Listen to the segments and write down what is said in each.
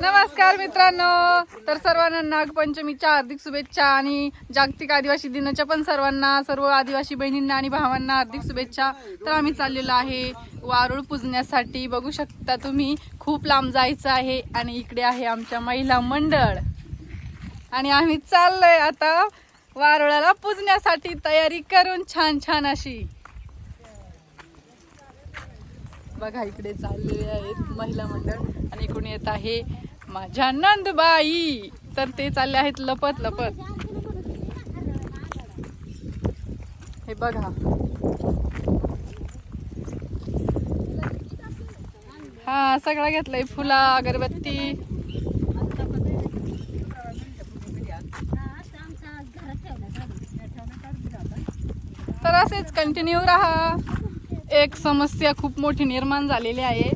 नमस्कार मित्रांनो. तर सर्वांना नागपंचमीच्या हार्दिक शुभेच्छा आणि जागतिक आदिवासी दिनाच्या पण सर्वांना सर्व आदिवासी बहिणींना आणि भावांना हार्दिक शुभेच्छा. तर आम्ही चाललेलो आहे वारुळ पूजण्यासाठी. बघू शकता तुम्ही खूप लांब जायचं आहे आणि इकडे आहे आमच्या महिला मंडळ. आणि आम्ही चाललोय आता वारुळाला पूजण्यासाठी तयारी करून छान छान अशी. बघा इकडे चाललेले आहेत महिला मंडळ. आणि इकडून येत आहे? माझ्या नंदबाई. तर ते चालले आहेत लपत लपत. हे बघा. हा सगळा घेतलाय. फुला अगरबत्ती. तर असेच कंटिन्यू राहा. एक समस्या खूप मोठी निर्माण झालेली आहे.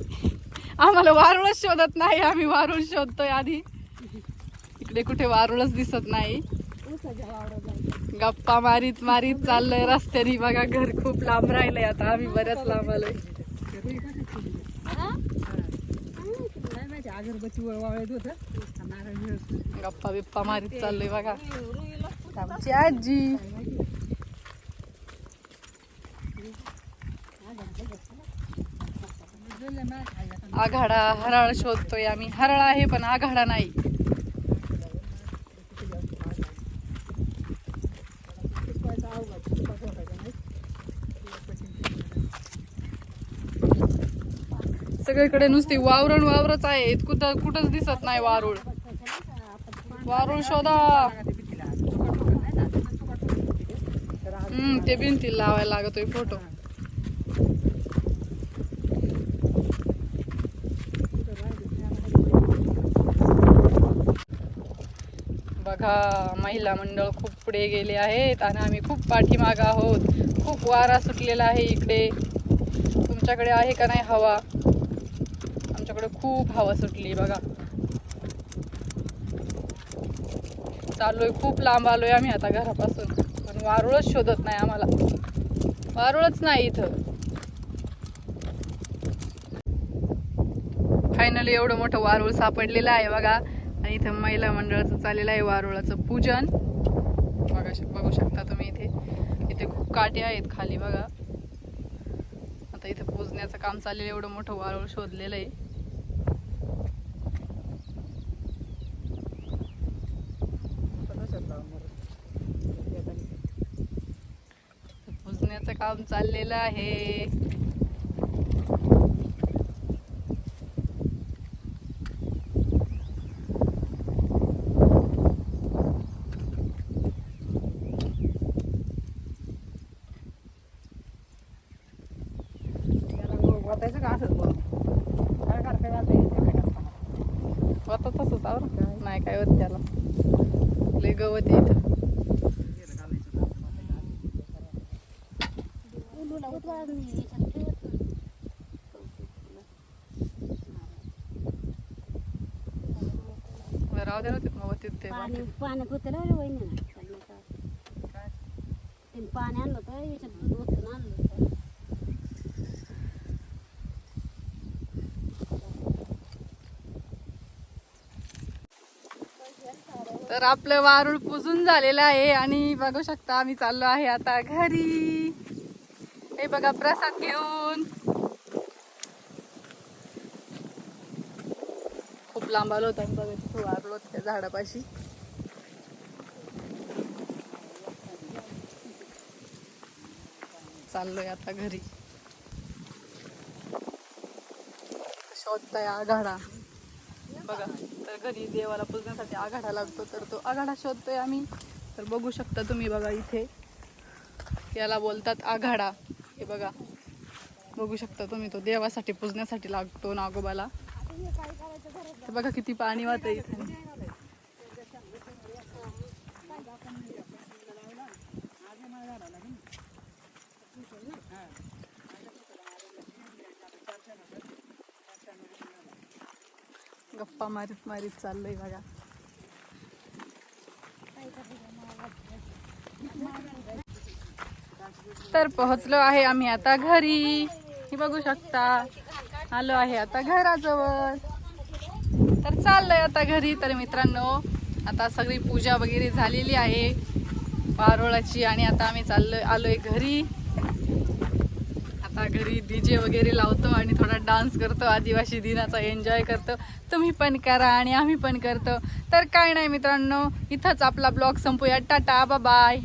आम्हाला वारुळच शोधत नाही आम्ही वारुळ शोधतोय आधी. इकडे कुठे वारुळच दिसत नाही. गप्पा मारीत मारीत चाललंय रस्त्याने. बघा घर खूप लांब राहिलंय आता. आम्ही बऱ्याच लांब आलोय. अगरबत्ती होत गप्पा बिप्पा मारीत चाललोय बघा. आमची आजी. आघाडा हराळ शोधतोय आम्ही. हरळ आहे पण आघाडा नाही. सगळीकडे नुसती वावरण वावरच आहे. कुठं कुठंच दिसत नाही वारुळ. वारुळ शोधा. हम्म ते भिंतीला लावायला लागतोय फोटो. बघा महिला मंडळ खूप पुढे गेले आहेत आणि आम्ही खूप पाठीमाग आहोत. खूप वारा सुटलेला आहे इकडे. तुमच्याकडे आहे का नाही हवा? आमच्याकडे खूप हवा सुटली बघा. चाललोय खूप लांब आलोय आम्ही आता घरापासून. पण वारुळच शोधत नाही आम्हाला. वारुळच नाही इथं. फायनली एवढं मोठं वारुळ सापडलेलं आहे बघा. आणि इथं महिला मंडळाचं चाललेलं आहे वारुळाचं पूजन. बघा बघू शकता तुम्ही इथे. इथे खूप काटे आहेत खाली बघा. आता इथे पूजण्याचं काम चाललेलं आहे, एवढं मोठं वारुळ शोधलेलं आहे. पूजण्याचं काम चाललेलं आहे. वाटायचं का असंच बघ काय करता जाता येत नाही काय करता. होतं तसंच आवर. नाही काय होत त्याला. लय गवत इथं. राहू द्या ना ते मग तिथे पाणी पाण्यात होतं ना वहिनी ते पाणी आणलं होतं याच्यात दूध आणलं. तर आपलं वारुळ पुजून झालेलं आहे आणि बघू शकता आम्ही चाललो आहे आता घरी. हे बघा प्रसाद घेऊन. खूप लांब आलो होतो बघा तिथे वारुळ त्या झाडापाशी. चाललोय आता घरी. शोधताय आघाडा. बघा तर घरी देवाला पुजण्यासाठी आघाडा लागतो तर तो आघाडा शोधतोय आम्ही. तर बघू शकता तुम्ही बघा इथे. याला बोलतात आघाडा. हे बघा. बघू शकता तुम्ही तो देवासाठी पुजण्यासाठी लागतो नागोबाला. तर बघा किती पाणी वाहत इथे. गप्पा मारीत मारीत चाललंय बघा. तर पोहोचलो आहे आम्ही आता घरी. ही बघू शकता. आलो आहे आता घराजवळ. तर चाललंय आता घरी. तर मित्रांनो आता सगळी पूजा वगैरे झालेली आहे. पारोळाची आणि आता आम्ही चाललो आलोय घरी. आता घरी डीजे वगैरे लावतो आणि थोडा डान्स करतो आदिवासी दिनाचा एन्जॉय करतो. तुम्ही पण करा आणि आम्ही पण करतो. तर काय नाही मित्रांनो इथंच आपला ब्लॉग संपूया. Tata bye